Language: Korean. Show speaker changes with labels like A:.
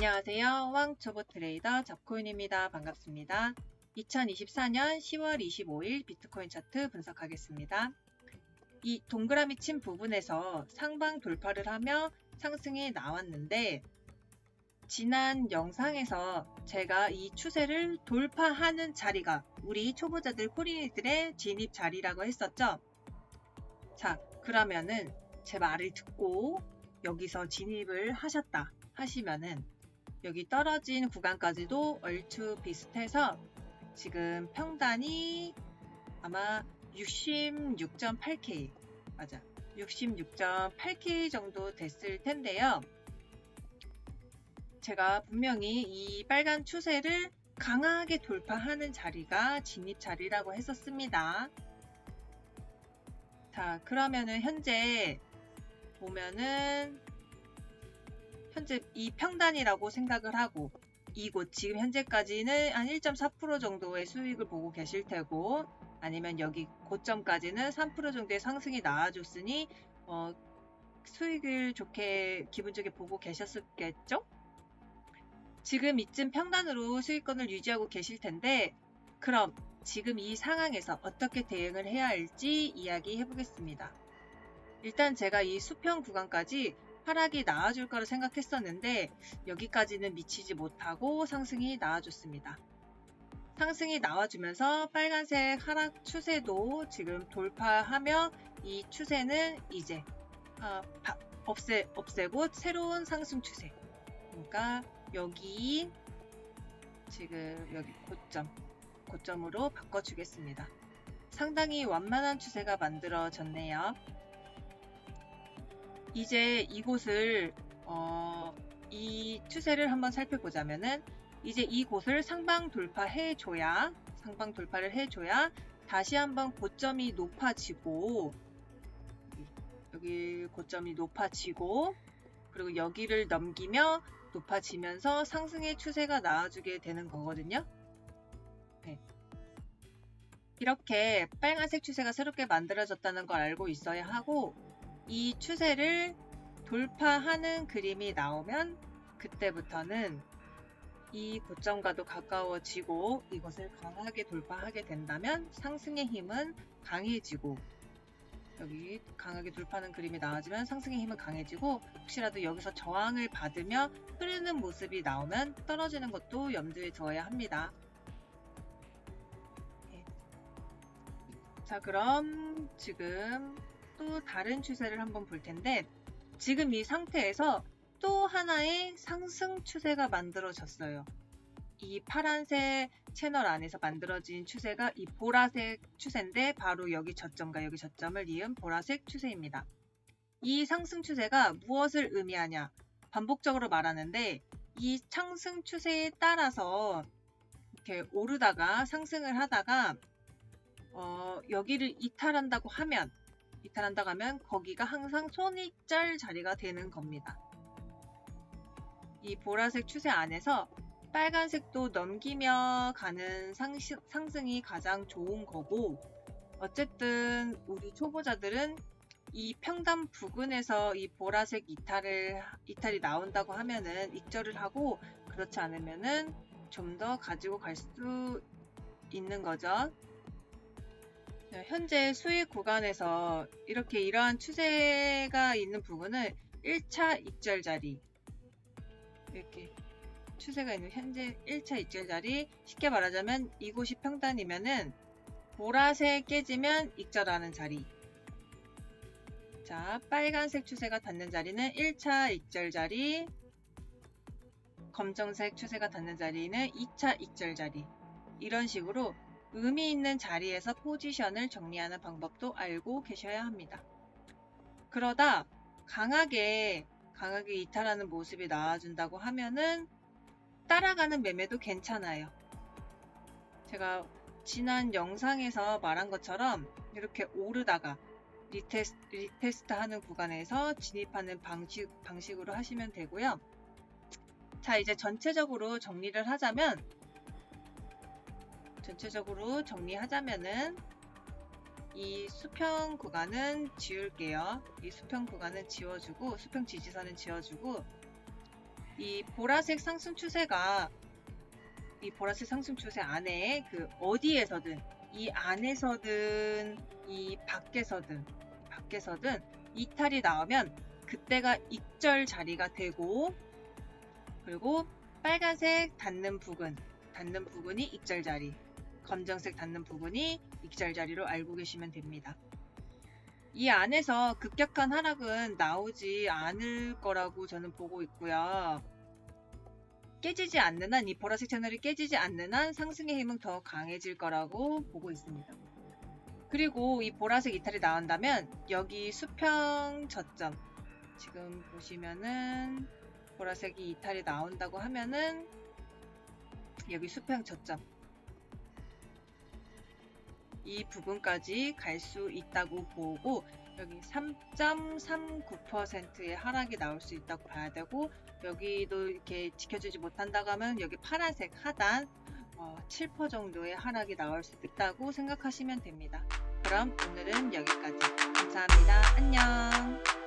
A: 안녕하세요. 왕초보 트레이더 접코인입니다. 반갑습니다. 2024년 10월 25일 비트코인 차트 분석하겠습니다. 이 동그라미 친 부분에서 상방 돌파를 하며 상승이 나왔는데 지난 영상에서 제가 이 추세를 돌파하는 자리가 우리 초보자들 코리들의 진입 자리라고 했었죠. 자, 그러면은 제 말을 듣고 여기서 진입을 하셨다 하시면은 여기 떨어진 구간까지도 얼추 비슷해서 지금 평단이 아마 66.8K 맞아 66.8K 정도 됐을 텐데요. 제가 분명히 이 빨간 추세를 강하게 돌파하는 자리가 진입 자리라고 했었습니다. 자, 그러면은 현재 보면은 현재 이 평단이라고 생각을 하고 이곳 지금 현재까지는 한 1.4% 정도의 수익을 보고 계실 테고 아니면 여기 고점까지는 3% 정도의 상승이 나와줬으니 어, 수익을 좋게 기분 좋게 보고 계셨겠죠? 지금 이쯤 평단으로 수익권을 유지하고 계실 텐데 그럼 지금 이 상황에서 어떻게 대응을 해야 할지 이야기해 보겠습니다. 일단 제가 이 수평 구간까지 하락이 나와줄 거라 생각했었는데 여기까지는 미치지 못하고 상승이 나와줬습니다. 상승이 나와주면서 빨간색 하락 추세도 지금 돌파하며 이 추세는 이제 아, 바, 없애, 없애고 새로운 상승 추세. 그러니까 여기 지금 여기 고점, 고점으로 바꿔주겠습니다. 상당히 완만한 추세가 만들어졌네요. 이제 이곳을 어, 이 추세를 한번 살펴보자면은 이제 이곳을 상방 돌파해 줘야 상방 돌파를 해 줘야 다시 한번 고점이 높아지고 여기 고점이 높아지고 그리고 여기를 넘기며 높아지면서 상승의 추세가 나와주게 되는 거거든요. 네. 이렇게 빨간색 추세가 새롭게 만들어졌다는 걸 알고 있어야 하고 이 추세를 돌파하는 그림이 나오면 그때부터는 이 고점과도 가까워지고 이것을 강하게 돌파하게 된다면 상승의 힘은 강해지고 여기 강하게 돌파하는 그림이 나와지면 상승의 힘은 강해지고 혹시라도 여기서 저항을 받으며 흐르는 모습이 나오면 떨어지는 것도 염두에 두어야 합니다. 네. 자 그럼 지금 또 다른 추세를 한번 볼 텐데 지금 이 상태에서 또 하나의 상승 추세가 만들어졌어요. 이 파란색 채널 안에서 만들어진 추세가 이 보라색 추세인데 바로 여기 저점과 여기 저점을 이은 보라색 추세입니다. 이 상승 추세가 무엇을 의미하냐? 반복적으로 말하는데 이 상승 추세에 따라서 이렇게 오르다가 상승을 하다가 어, 여기를 이탈한다고 하면 이탈한다고 하면 거기가 항상 손익절 자리가 되는 겁니다. 이 보라색 추세 안에서 빨간색도 넘기며 가는 상시, 상승이 가장 좋은 거고 어쨌든 우리 초보자들은 이 평단 부근에서 이 보라색 이탈을 이탈이 나온다고 하면은 익절을 하고 그렇지 않으면은 좀 더 가지고 갈 수 있는 거죠. 네, 현재 수익 구간에서 이렇게 이러한 추세가 있는 부분을 1차 익절 자리 이렇게 추세가 있는 현재 1차 익절 자리 쉽게 말하자면 이곳이 평단이면은 보라색 깨지면 익절하는 자리. 자 빨간색 추세가 닿는 자리는 1차 익절 자리 검정색 추세가 닿는 자리는 2차 익절 자리. 이런 식으로 의미 있는 자리에서 포지션을 정리하는 방법도 알고 계셔야 합니다. 그러다 강하게 강하게 이탈하는 모습이 나와준다고 하면은 따라가는 매매도 괜찮아요. 제가 지난 영상에서 말한 것처럼 이렇게 오르다가 리테스트, 리테스트 하는 구간에서 진입하는 방식, 방식으로 하시면 되고요. 자, 이제 전체적으로 정리를 하자면 전체적으로 정리하자면은 이 수평 구간은 지울게요. 이 수평 구간은 지워주고 수평 지지선은 지워주고 이 보라색 상승 추세가 이 보라색 상승 추세 안에 그 어디에서든 이 안에서든 이 밖에서든 밖에서든 이탈이 나오면 그때가 익절 자리가 되고 그리고 빨간색 닿는 부분 닿는 부분이 익절 자리 검정색 닿는 부분이 익절 자리로 알고 계시면 됩니다. 이 안에서 급격한 하락은 나오지 않을 거라고 저는 보고 있고요. 깨지지 않는 한, 이 보라색 채널이 깨지지 않는 한 상승의 힘은 더 강해질 거라고 보고 있습니다. 그리고 이 보라색 이탈이 나온다면 여기 수평 저점 지금 보시면은 보라색이 이탈이 나온다고 하면은 여기 수평 저점 이 부분까지 갈 수 있다고 보고 여기 3.39%의 하락이 나올 수 있다고 봐야 되고 여기도 이렇게 지켜주지 못한다고 하면 여기 파란색 하단 어, 7% 정도의 하락이 나올 수 있다고 생각하시면 됩니다. 그럼 오늘은 여기까지. 감사합니다. 안녕.